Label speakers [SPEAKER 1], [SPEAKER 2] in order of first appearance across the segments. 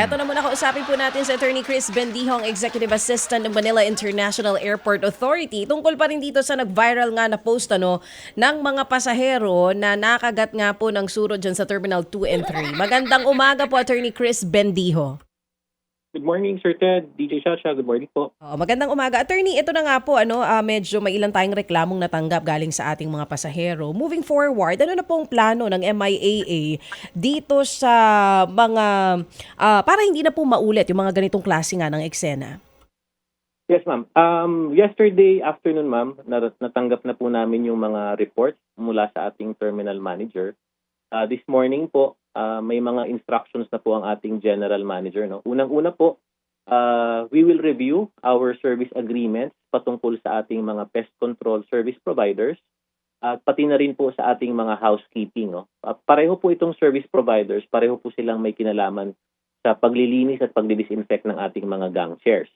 [SPEAKER 1] Eto na muna kausapin po natin sa Attorney Chris Bendihong, Executive Assistant ng Manila International Airport Authority. Tungkol pa rin dito sa nag-viral nga na post ano, ng mga pasahero na nakagat nga po ng surot dyan sa Terminal 2 and 3. Magandang umaga po, Attorney Chris Bendijo.
[SPEAKER 2] Good morning, Sir Ted. DJ Shasha, good morning po.
[SPEAKER 1] Oh, magandang umaga. Attorney, ito na nga po, ano, ah, medyo may ilang tayong reklamong natanggap galing sa ating mga pasahero. Moving forward, ano na pong plano ng MIAA dito sa mga, ah, para hindi na po maulit yung mga ganitong klase nga ng eksena?
[SPEAKER 2] Yes, ma'am. Um, yesterday afternoon, ma'am, nat- natanggap na po namin yung mga reports mula sa ating terminal manager. Uh, this morning po, uh, may mga instructions na po ang ating general manager. No? Unang-una po, uh, we will review our service agreements patungkol sa ating mga pest control service providers at pati na rin po sa ating mga housekeeping. No? Pareho po itong service providers, pareho po silang may kinalaman sa paglilinis at pagdidisinfect ng ating mga gang chairs.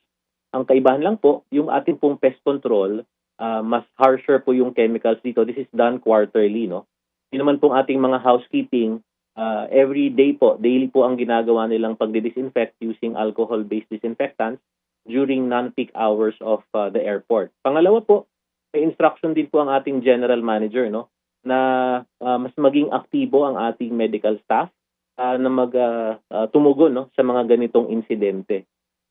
[SPEAKER 2] Ang kaibahan lang po, yung ating pong pest control, uh, mas harsher po yung chemicals dito. This is done quarterly, no? Yun naman pong ating mga housekeeping, uh, every day po, daily po ang ginagawa nilang pagdi-disinfect using alcohol-based disinfectants during non-peak hours of uh, the airport. Pangalawa po, may instruction din po ang ating general manager, no? Na uh, mas maging aktibo ang ating medical staff uh, na mag uh, uh, tumugon no sa mga ganitong insidente.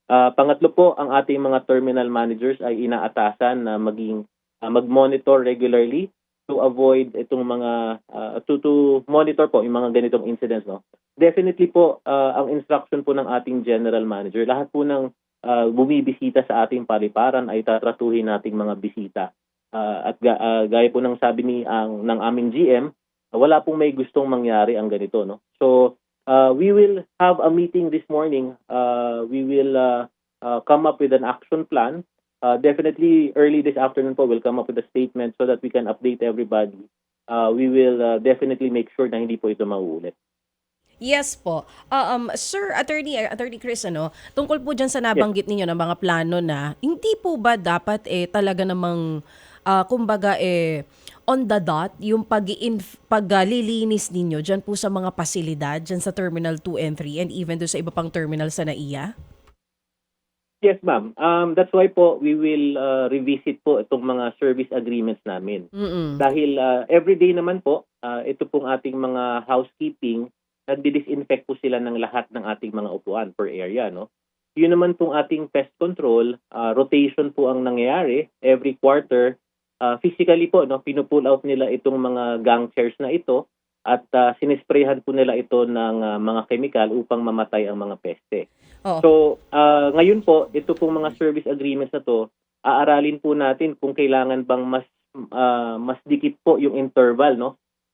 [SPEAKER 2] Uh, pangatlo po, ang ating mga terminal managers ay inaatasan na maging uh, mag-monitor regularly to avoid itong mga uh, to to monitor po yung mga ganitong incidents no. Definitely po uh, ang instruction po ng ating general manager, lahat po ng uh, bumibisita sa ating paliparan ay tatratuhin nating mga bisita. Uh, at ga, uh, gaya po ng sabi ni ang ng aming GM, wala pong may gustong mangyari ang ganito no. So uh, we will have a meeting this morning. Uh, we will uh, uh, come up with an action plan. Uh, definitely early this afternoon po, we'll come up with a statement so that we can update everybody. Uh, we will uh, definitely make sure na hindi po ito mauulit.
[SPEAKER 1] Yes po. Ah, um, Sir Attorney, Attorney Chris, ano, tungkol po dyan sa nabanggit ninyo ng mga plano na, hindi po ba dapat eh talaga namang, ah, kumbaga eh, on the dot, yung pag paglilinis ninyo dyan po sa mga pasilidad, dyan sa Terminal 2 and 3 and even do sa iba pang terminal sa NAIA?
[SPEAKER 2] Yes, ma'am. Um, that's why po we will uh, revisit po itong mga service agreements namin.
[SPEAKER 1] Mm-mm.
[SPEAKER 2] Dahil uh, everyday naman po, uh, ito pong ating mga housekeeping, nagdi-disinfect po sila ng lahat ng ating mga upuan per area, no? Yun naman pong ating pest control, uh, rotation po ang nangyayari every quarter. Uh, physically po, no, pinupull out nila itong mga gang chairs na ito at uh, sinisprayhan po nila ito ng uh, mga chemical upang mamatay ang mga peste.
[SPEAKER 1] Oo.
[SPEAKER 2] So, uh, ngayon po, ito pong mga service agreements na to, aaralin po natin kung kailangan bang mas uh, mas dikit po yung interval, no?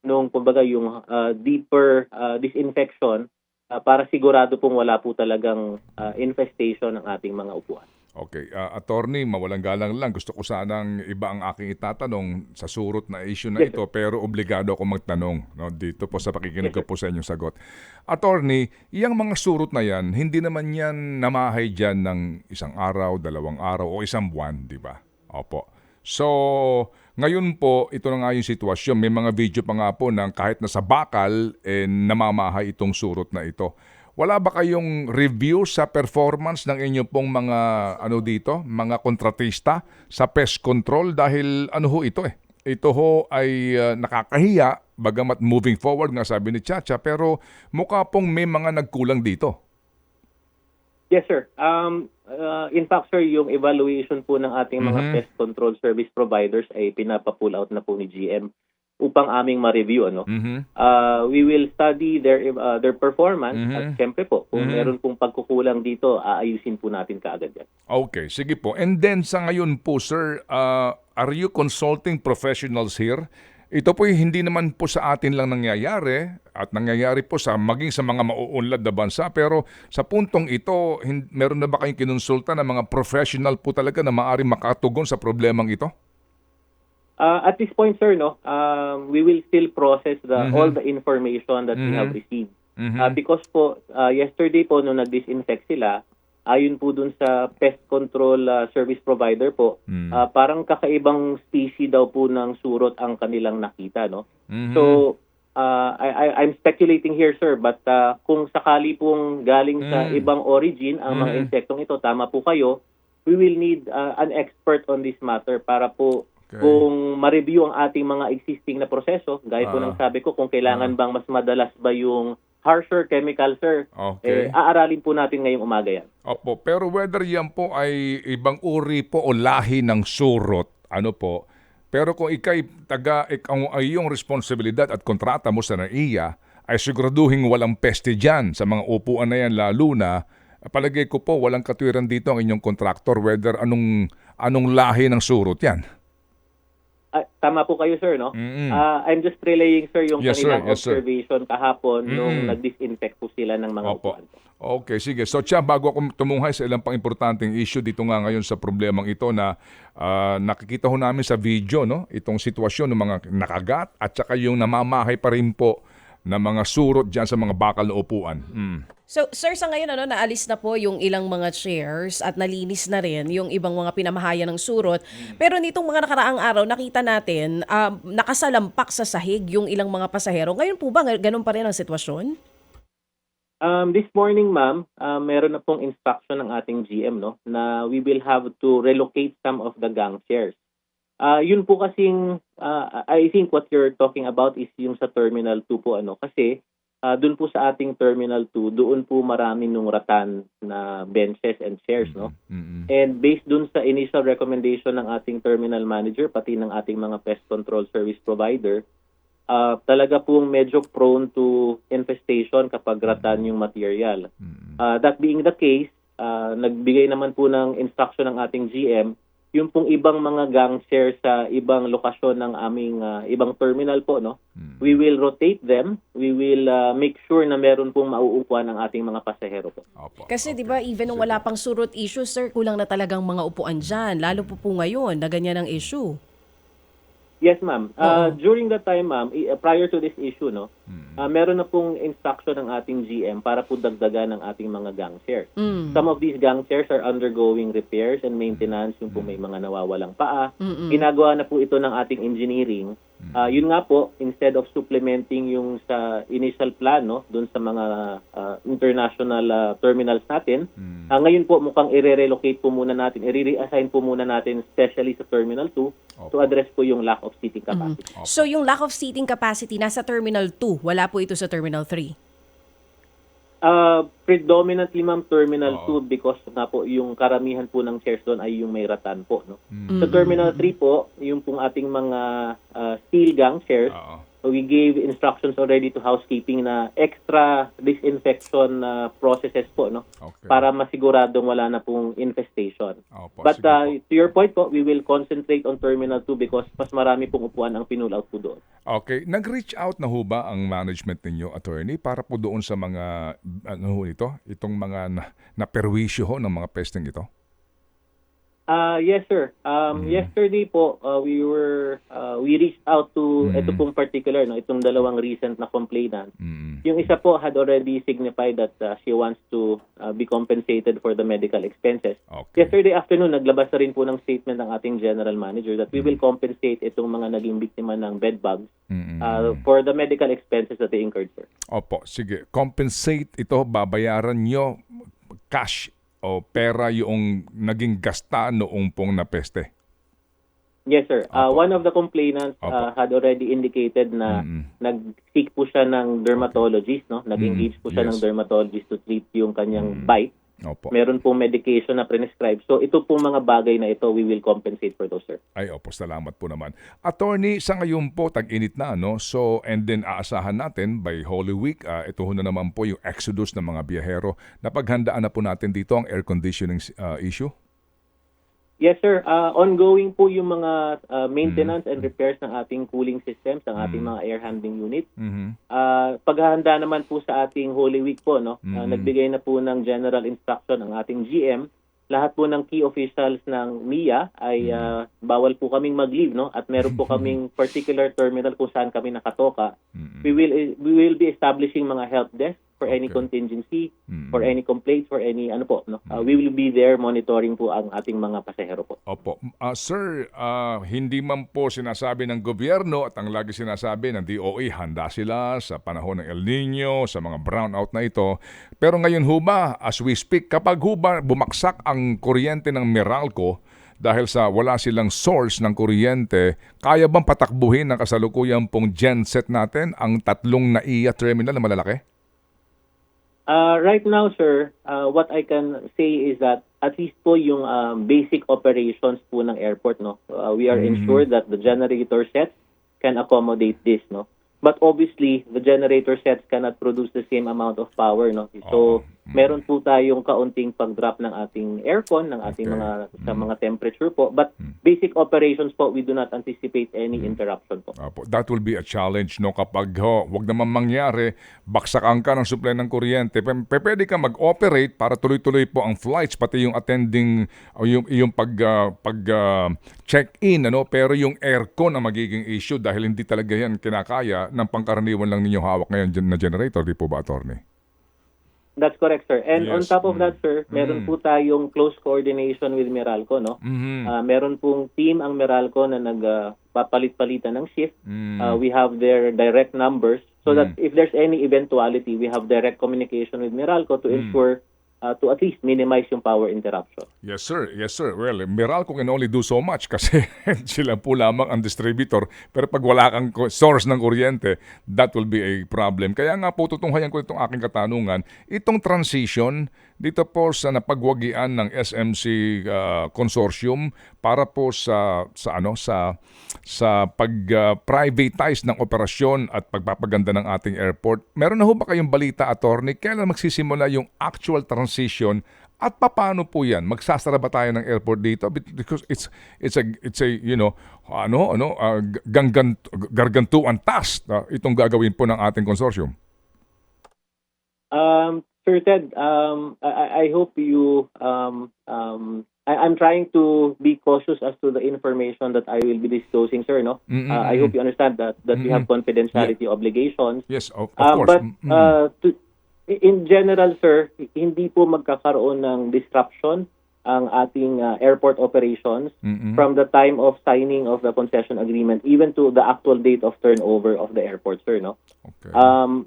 [SPEAKER 2] Nung kumbaga yung uh, deeper uh, disinfection uh, para sigurado pong wala po talagang uh, infestation ng ating mga upuan.
[SPEAKER 3] Okay, uh, attorney, mawalang galang lang. Gusto ko sanang iba ang aking itatanong sa surot na issue na
[SPEAKER 2] Yes,
[SPEAKER 3] ito, pero obligado ako magtanong no, dito po sa pakikinig ko po sa inyong sagot. Attorney, iyang mga surot na yan, hindi naman yan namahay dyan ng isang araw, dalawang araw, o isang buwan, di ba? Opo. So, ngayon po, ito na nga yung sitwasyon. May mga video pa nga po ng kahit nasa bakal, eh, namamahay itong surot na ito. Wala ba kayong review sa performance ng inyong pong mga ano dito, mga kontratista sa pest control dahil ano ho ito eh. Ito ho ay uh, nakakahiya bagamat moving forward nga sabi ni Chacha pero mukha pong may mga nagkulang dito.
[SPEAKER 2] Yes, sir. Um, uh, in fact, sir, yung evaluation po ng ating mga
[SPEAKER 3] Mhm.
[SPEAKER 2] pest control service providers ay pinapa-pull out na po ni GM upang aming ma-review ano.
[SPEAKER 3] Mhm.
[SPEAKER 2] Uh, we will study their uh, their performance
[SPEAKER 3] Mhm.
[SPEAKER 2] at syempre po kung
[SPEAKER 3] Mhm.
[SPEAKER 2] meron pong pagkukulang dito, aayusin po natin kaagad yan.
[SPEAKER 3] Okay, sige po. And then sa ngayon po sir, uh, are you consulting professionals here? Ito po hindi naman po sa atin lang nangyayari at nangyayari po sa maging sa mga mauunlad na bansa pero sa puntong ito, meron na ba kayong kinonsulta ng mga professional po talaga na maaaring makatugon sa problemang ito?
[SPEAKER 2] Uh, at this point, sir, no, um, we will still process the
[SPEAKER 3] Mhm.
[SPEAKER 2] all the information that we
[SPEAKER 3] Mhm.
[SPEAKER 2] have received.
[SPEAKER 3] Mhm.
[SPEAKER 2] Uh, because po, uh, yesterday po, nung nag-disinfect sila, ayon po dun sa pest control uh, service provider po,
[SPEAKER 3] Mm.
[SPEAKER 2] uh, parang kakaibang species daw po ng surot ang kanilang nakita, no?
[SPEAKER 3] Mhm.
[SPEAKER 2] So, uh, I, I, I'm speculating here, sir, but uh, kung sakali pong galing sa
[SPEAKER 3] Mm.
[SPEAKER 2] ibang origin ang mga
[SPEAKER 3] Mm.
[SPEAKER 2] insektong ito, tama po kayo, we will need uh, an expert on this matter para po
[SPEAKER 3] Okay.
[SPEAKER 2] kung ma-review ang ating mga existing na proseso, gaya po
[SPEAKER 3] Ah.
[SPEAKER 2] ng sabi ko, kung kailangan bang mas madalas ba yung harsher chemical, sir,
[SPEAKER 3] Okay.
[SPEAKER 2] eh, aaralin po natin ngayong umaga yan.
[SPEAKER 3] Opo, pero whether yan po ay ibang uri po o lahi ng surot, ano po, pero kung ikay taga, ikaw ay yung responsibilidad at kontrata mo sa NAIA, ay siguraduhin walang peste dyan sa mga upuan na yan, lalo na, palagay ko po, walang katwiran dito ang inyong contractor, whether anong, anong lahi ng surot yan.
[SPEAKER 2] Ah, tama po kayo, sir, no?
[SPEAKER 3] Mm-mm.
[SPEAKER 2] Ah, I'm just relaying, sir, yung
[SPEAKER 3] Yes, sir.
[SPEAKER 2] kanilang
[SPEAKER 3] Yes, sir.
[SPEAKER 2] observation kahapon nung
[SPEAKER 3] Mm-mm.
[SPEAKER 2] nag-disinfect po sila ng mga
[SPEAKER 3] Opo.
[SPEAKER 2] upuan.
[SPEAKER 3] Okay, sige. So, Tia, bago ako tumuhay sa ilang pang importanteng issue dito nga ngayon sa problemang ito na ah, nakikita ho namin sa video, no? Itong sitwasyon ng mga nakagat at saka yung namamahay pa rin po na mga surot dyan sa mga bakal na upuan. Mm.
[SPEAKER 1] So, sir, sa ngayon, ano, naalis na po yung ilang mga chairs at nalinis na rin yung ibang mga pinamahayan ng surot. Pero nitong mga nakaraang araw, nakita natin, ah, nakasalampak sa sahig yung ilang mga pasahero. Ngayon po ba, ganun pa rin ang sitwasyon?
[SPEAKER 2] Um, this morning, ma'am, uh, meron na pong instruction ng ating GM no na we will have to relocate some of the gang chairs. Uh, yun po kasing uh, I think what you're talking about is yung sa Terminal 2 po ano kasi uh, doon po sa ating Terminal 2 doon po marami nung ratan na benches and chairs no.
[SPEAKER 3] Mm-mm.
[SPEAKER 2] And based dun sa initial recommendation ng ating terminal manager, pati ng ating mga pest control service provider, ah, talaga pong medyo prone to infestation kapag ratan yung material.
[SPEAKER 3] Mm-mm.
[SPEAKER 2] Ah, that being the case, ah, nagbigay naman po ng instruction ng ating GM, yung pong ibang mga gang share sa ibang lokasyon ng aming ah, ibang terminal po, no?
[SPEAKER 3] Mm.
[SPEAKER 2] We will rotate them. We will ah, make sure na meron pong mauupuan ng ating mga pasahero po.
[SPEAKER 3] Opo.
[SPEAKER 1] Kasi
[SPEAKER 3] Okay.
[SPEAKER 1] 'di ba even nung wala pang surot issue, sir, kulang na talagang mga upuan diyan, lalo po po ngayon na ganyan ang issue.
[SPEAKER 2] Yes, ma'am. Uh, during that time, ma'am, uh, prior to this issue, no,
[SPEAKER 3] Mm.
[SPEAKER 2] uh, meron na pong instruction ng ating GM para po dagdagan ng ating mga gang chairs.
[SPEAKER 1] Mm.
[SPEAKER 2] Some of these gang chairs are undergoing repairs and maintenance, yung po may mga nawawalang paa.
[SPEAKER 1] Mm-mm.
[SPEAKER 2] Ginagawa na po ito ng ating engineering. Uh, yun nga po, instead of supplementing yung sa initial plan, no, dun sa mga uh, international uh, terminals natin,
[SPEAKER 3] Mm.
[SPEAKER 2] uh, ngayon po mukhang i-relocate po muna natin, i-reassign po muna natin especially sa Terminal 2 to
[SPEAKER 3] Opo.
[SPEAKER 2] address po yung lack of seating capacity.
[SPEAKER 1] So yung lack of seating capacity nasa Terminal 2, wala po ito sa Terminal 3.
[SPEAKER 2] Uh, predominantly ma'am Terminal
[SPEAKER 3] Oo.
[SPEAKER 2] 2 because nga po yung karamihan po ng chairs doon ay yung may ratan po no.
[SPEAKER 3] Mm.
[SPEAKER 2] Sa Terminal 3 po, yung pong ating mga uh, steel gang chairs,
[SPEAKER 3] Oo.
[SPEAKER 2] We gave instructions already to housekeeping na extra disinfection uh, processes po no
[SPEAKER 3] Okay.
[SPEAKER 2] para masiguradong wala na pong infestation.
[SPEAKER 3] Opo,
[SPEAKER 2] But uh, to your point po, we will concentrate on Terminal 2 because mas marami pong upuan ang pinull out po doon.
[SPEAKER 3] Okay, nag-reach out na ho ba ang management ninyo, attorney, para po doon sa mga, ano ho ito, itong mga na, na perwisyo ho ng mga pesting ito?
[SPEAKER 2] Ah, yes sir. Um
[SPEAKER 3] Mm.
[SPEAKER 2] yesterday po uh, we were uh, we reached out to
[SPEAKER 3] Mm.
[SPEAKER 2] ito pong particular no, itong dalawang recent na complainant.
[SPEAKER 3] Mm.
[SPEAKER 2] Yung isa po had already signified that uh, she wants to uh, be compensated for the medical expenses.
[SPEAKER 3] Okay.
[SPEAKER 2] Yesterday afternoon naglabas na rin po ng statement ng ating general manager that we will compensate itong mga naging biktima ng bed bugs
[SPEAKER 3] Mm-mm.
[SPEAKER 2] uh, for the medical expenses that they incurred sir.
[SPEAKER 3] Opo, sige. Compensate ito, babayaran nyo cash o pera yung naging gasta noong pong napeste.
[SPEAKER 2] Yes sir. Uh, one of the complainants uh, had already indicated na
[SPEAKER 3] Mm-mm.
[SPEAKER 2] nag-seek po siya ng dermatologist, no? Nag-engage po siya
[SPEAKER 3] Mm,
[SPEAKER 2] ng
[SPEAKER 3] yes.
[SPEAKER 2] dermatologist to treat yung kanyang
[SPEAKER 3] Mm.
[SPEAKER 2] bite.
[SPEAKER 3] Opo.
[SPEAKER 2] Meron pong medication na prescribe. So ito pong mga bagay na ito, we will compensate for those, sir.
[SPEAKER 3] Ay, opo, salamat po naman. Attorney, sa ngayon po, tag-init na, no? So, and then aasahan natin by Holy Week, ah, ito ho na naman po yung exodus ng mga biyahero. Napaghandaan na po natin dito ang air conditioning ah, issue?
[SPEAKER 2] Yes, sir. Uh, ongoing po yung mga uh, maintenance
[SPEAKER 3] Mm.
[SPEAKER 2] and repairs ng ating cooling systems, ng ating mga air handling unit.
[SPEAKER 3] Mhm.
[SPEAKER 2] Uh, paghahanda naman po sa ating Holy Week po, no? Uh,
[SPEAKER 3] Mm.
[SPEAKER 2] nagbigay na po ng general instruction ang ating GM. Lahat po ng key officials ng MIA ay uh, bawal po kaming mag-leave, no? At meron po kaming particular terminal kung saan kami nakatoka.
[SPEAKER 3] Mm-mm.
[SPEAKER 2] We will we will be establishing mga help desk for any
[SPEAKER 3] Okay.
[SPEAKER 2] contingency,
[SPEAKER 3] Mm.
[SPEAKER 2] for any complaints, for any ano po, no? Uh, we will be there monitoring po ang ating mga pasahero po.
[SPEAKER 3] Opo. Ah, sir, ah, hindi man po sinasabi ng gobyerno at ang lagi sinasabi ng DOE, handa sila sa panahon ng El Nino, sa mga brownout na ito. Pero ngayon ho ba, as we speak, kapag ho ba bumagsak ang kuryente ng Meralco dahil sa wala silang source ng kuryente, kaya bang patakbuhin ng kasalukuyan pong genset natin ang tatlong NAIA terminal na malalaki?
[SPEAKER 2] Uh, right now, sir, uh, what I can say is that at least po yung um, basic operations po ng airport, no, uh, we are ensured that the generator sets can accommodate this, no. But obviously, the generator sets cannot produce the same amount of power, no. So, meron po tayong kaunting pag-drop ng ating aircon, ng ating
[SPEAKER 3] Okay.
[SPEAKER 2] mga sa mga temperature po. But basic operations po, we do not anticipate any interruption po.
[SPEAKER 3] Apo, that will be a challenge no kapag ho, wag naman mangyari, baksakan ka ng supply ng kuryente. P- pwede ka mag-operate para tuloy-tuloy po ang flights pati yung attending o yung yung pag ah, pag ah, check-in ano pero yung aircon ang magiging issue dahil hindi talaga yan kinakaya ng pangkaraniwan lang ninyo hawak ngayon na generator di po ba attorney?
[SPEAKER 2] That's correct, sir. And on
[SPEAKER 3] Yes.
[SPEAKER 2] top of
[SPEAKER 3] Mm.
[SPEAKER 2] that, sir, meron po tayong close coordination with Meralco, no?
[SPEAKER 3] Mhm.
[SPEAKER 2] Ah, meron pong team ang Meralco na nagpapalit-palitan ng shift.
[SPEAKER 3] Mm.
[SPEAKER 2] Ah, we have their direct numbers so that if there's any eventuality, we have direct communication with Meralco to ensure ah, to at least minimize yung power interruption.
[SPEAKER 3] Yes sir, yes sir. Well, Meralco can only do so much kasi sila po lamang ang distributor. Pero pag wala kang source ng kuryente, that will be a problem. Kaya nga po tutunghayan ko itong aking katanungan, itong transition dito po sa napagwagian ng SMC uh, consortium para po sa sa ano sa sa pag-privatize ng operasyon at pagpapaganda ng ating airport. Meron na ho ba kayong balita attorney kailan magsisimula yung actual transition at paano po 'yan? Magsasara ba tayo ng airport dito because it's it's a it's a you know ano ano uh, ganggan gargantuan task uh, itong gagawin po ng ating consortium.
[SPEAKER 2] Um, Sir Ted, um, I, I- hope you. Um, um, I, I'm trying to be cautious as to the information that I will be disclosing, sir. No,
[SPEAKER 3] Mm-mm.
[SPEAKER 2] uh, I hope you understand that that we have confidentiality obligations.
[SPEAKER 3] Yes, of, of
[SPEAKER 2] Um,
[SPEAKER 3] course.
[SPEAKER 2] but
[SPEAKER 3] Mm-mm.
[SPEAKER 2] uh, to, in general, sir, hindi po magkakaroon ng disruption ang ating uh, airport operations
[SPEAKER 3] Mm-mm.
[SPEAKER 2] from the time of signing of the concession agreement even to the actual date of turnover of the airport, sir. No.
[SPEAKER 3] okay.
[SPEAKER 2] Um,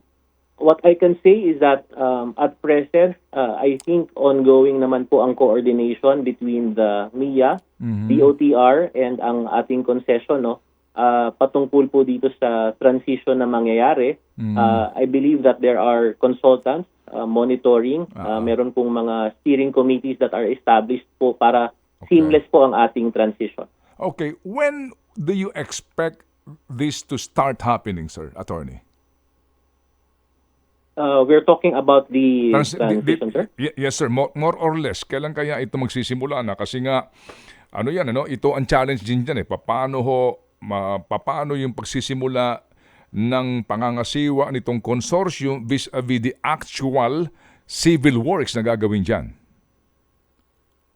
[SPEAKER 2] what I can say is that um, at present, uh, I think ongoing naman po ang coordination between the MIA,
[SPEAKER 3] Mhm.
[SPEAKER 2] DOTR, and ang ating concession, no? Uh, patungkol po dito sa transition na mangyayari.
[SPEAKER 3] Mhm.
[SPEAKER 2] Uh, I believe that there are consultants uh, monitoring. Uh,
[SPEAKER 3] Ah.
[SPEAKER 2] meron pong mga steering committees that are established po para seamless po ang ating transition.
[SPEAKER 3] Okay, when do you expect this to start happening, sir, attorney?
[SPEAKER 2] Uh, we're talking about the
[SPEAKER 3] Trans-
[SPEAKER 2] transition, sir.
[SPEAKER 3] Yes, sir. More, more or less. Kailan kaya ito magsisimula na? Kasi nga, ano yan, ano? Ito ang challenge din dyan eh. Paano ho, ma, paano yung pagsisimula ng pangangasiwa nitong consortium vis-a-vis the actual civil works na gagawin dyan?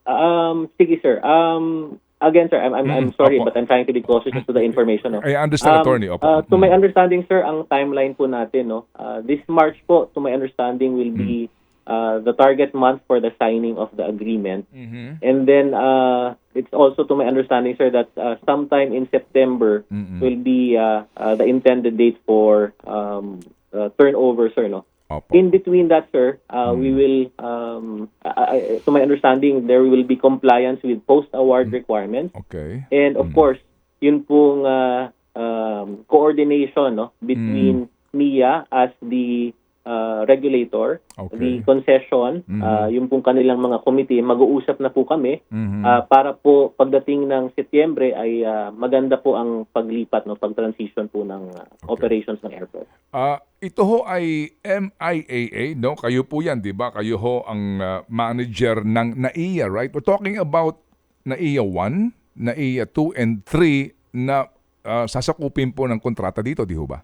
[SPEAKER 2] Um, sige, sir. Um, again, sir, I'm, I'm, I'm
[SPEAKER 3] Mm,
[SPEAKER 2] sorry,
[SPEAKER 3] opo.
[SPEAKER 2] but I'm trying to be cautious as to the information. No?
[SPEAKER 3] I understand,
[SPEAKER 2] Um,
[SPEAKER 3] attorney. Opo.
[SPEAKER 2] uh, to my
[SPEAKER 3] Mm.
[SPEAKER 2] understanding, sir, ang timeline po natin, no, uh, this March po, to my understanding, will
[SPEAKER 3] Mm.
[SPEAKER 2] be uh, the target month for the signing of the agreement.
[SPEAKER 3] Mhm.
[SPEAKER 2] And then uh, it's also to my understanding, sir, that uh, sometime in September
[SPEAKER 3] Mm-mm.
[SPEAKER 2] will be uh, uh, the intended date for um, uh, turnover, sir. No.
[SPEAKER 3] Opo.
[SPEAKER 2] In between that, sir, uh, we
[SPEAKER 3] Mm.
[SPEAKER 2] will, um, I, I- to my understanding, there will be compliance with post-award
[SPEAKER 3] Mm.
[SPEAKER 2] requirements.
[SPEAKER 3] Okay.
[SPEAKER 2] And of course, yun pong uh, um, coordination no, between MIA as the uh, regulator,
[SPEAKER 3] Okay.
[SPEAKER 2] the concession,
[SPEAKER 3] Mhm.
[SPEAKER 2] uh, yung pong kanilang mga committee, mag-uusap na po kami
[SPEAKER 3] Mhm.
[SPEAKER 2] uh, para po pagdating ng Setyembre ay uh, maganda po ang paglipat, no, pag-transition po ng uh, operations ng airport.
[SPEAKER 3] Ah, ito ho ay MIAA, no? Kayo po 'yan, 'di ba? Kayo ho ang ah, manager ng NAIA, right? We're talking about NAIA 1, NAIA 2 and 3 na ah, sasakupin po ng kontrata dito, di ho ba?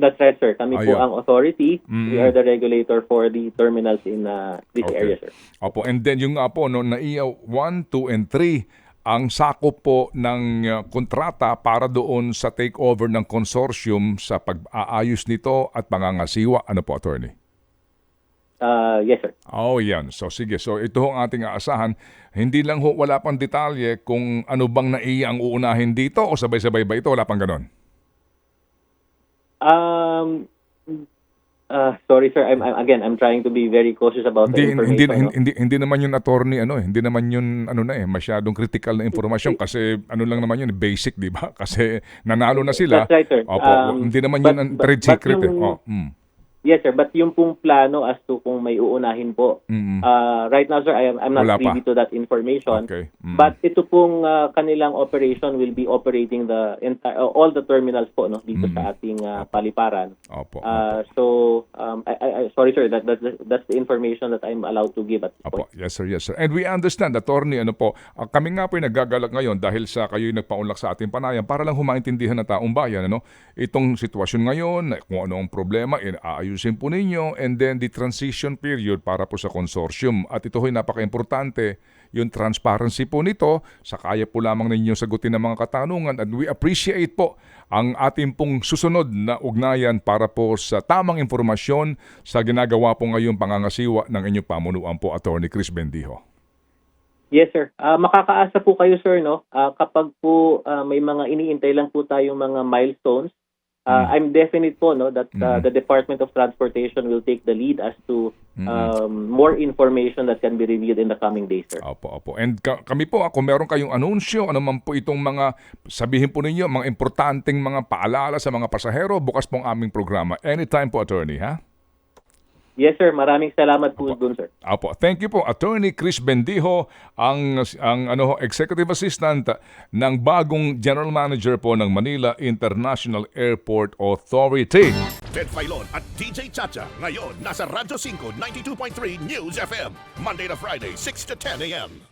[SPEAKER 2] That's right, sir. Kami po
[SPEAKER 3] Ayun.
[SPEAKER 2] ang authority.
[SPEAKER 3] Mm.
[SPEAKER 2] We are the regulator for the terminals in uh, this
[SPEAKER 3] Okay.
[SPEAKER 2] area, sir.
[SPEAKER 3] Opo, and then yung nga po no, NAIA 1, 2 and 3 ang sakop po ng uh, kontrata para doon sa takeover ng consortium sa pag-aayos nito at pangangasiwa. Ano po, attorney?
[SPEAKER 2] Uh, yes, sir.
[SPEAKER 3] Oh, yan. So sige, so ito ang ating aasahan. Hindi lang ho, wala pang detalye kung ano bang naiya ang uunahin dito o sabay-sabay ba ito? Wala pang ganon.
[SPEAKER 2] Um, uh, sorry, sir. I'm, I'm again. I'm trying to be very cautious about the
[SPEAKER 3] Hindi, hindi,
[SPEAKER 2] information. no?
[SPEAKER 3] hindi, hindi, hindi naman yun attorney, ano eh. Hindi naman yun, ano na eh, masyadong critical na informasyon kasi ano lang naman yun, basic, di ba? Kasi nanalo na sila.
[SPEAKER 2] That's right, sir.
[SPEAKER 3] Opo,
[SPEAKER 2] Um,
[SPEAKER 3] hindi naman
[SPEAKER 2] but-
[SPEAKER 3] yun ang
[SPEAKER 2] but-
[SPEAKER 3] trade
[SPEAKER 2] but
[SPEAKER 3] secret eh.
[SPEAKER 2] yung-
[SPEAKER 3] Oh, mm,
[SPEAKER 2] Yes, sir. But yung pong plano as to kung may uunahin po,
[SPEAKER 3] mm, mm.
[SPEAKER 2] uh, right now, sir, I am, I'm not
[SPEAKER 3] Wala pa.
[SPEAKER 2] privy to that information.
[SPEAKER 3] Okay. mm.
[SPEAKER 2] But ito pong uh, kanilang operation will be operating the entire uh, all the terminals po no dito
[SPEAKER 3] Mm.
[SPEAKER 2] sa ating uh, paliparan.
[SPEAKER 3] Opo, opo.
[SPEAKER 2] Uh, so um, I, I, sorry sir that, that that's the information that I'm allowed to give at this
[SPEAKER 3] Apo,
[SPEAKER 2] point.
[SPEAKER 3] yes sir, yes sir. And we understand, attorney, ano po, ah, kami nga po ay nagagalak ngayon dahil sa kayo'y nagpaunlak sa ating panayam para lang humaintindihan ng taong bayan, ano, itong sitwasyon ngayon, kung ano ang problema, eh, aayusin po ninyo, and then the transition period para po sa consortium. At ito ho'y napaka-importante, yung transparency po nito, sa kaya po lamang ninyo sagutin ng mga katanungan, and we appreciate po ang ating pong susunod na ugnayan para po sa tamang informasyon sa ginagawa po ngayong pangangasiwa ng inyong pamunuan po, Attorney Chris Bendijo.
[SPEAKER 2] Yes sir. Uh, makakaasa po kayo sir no uh, kapag po uh, may mga iniintay lang po tayong mga milestones. Uh,
[SPEAKER 3] Mm.
[SPEAKER 2] I'm definite po no that uh, the Department of Transportation will take the lead as to um, more information that can be revealed in the coming days sir.
[SPEAKER 3] Opo, opo. And ka- kami po, kung meron kayong anunsyo, ano man po itong mga, sabihin po ninyo, mga importanteng mga paalala sa mga pasahero, bukas po ang aming programa. Anytime po, Attorney, ha?
[SPEAKER 2] Yes sir, maraming salamat po dun sir.
[SPEAKER 3] Opo. Thank you po, Attorney Chris Bendijo, ang, ang ano, Executive Assistant ng bagong General Manager po ng Manila International Airport Authority.
[SPEAKER 4] Ted Filon at DJ Chacha. Ngayon, nasa Radyo 5, 92.3 News FM. Monday to Friday, 6 to 10 a.m.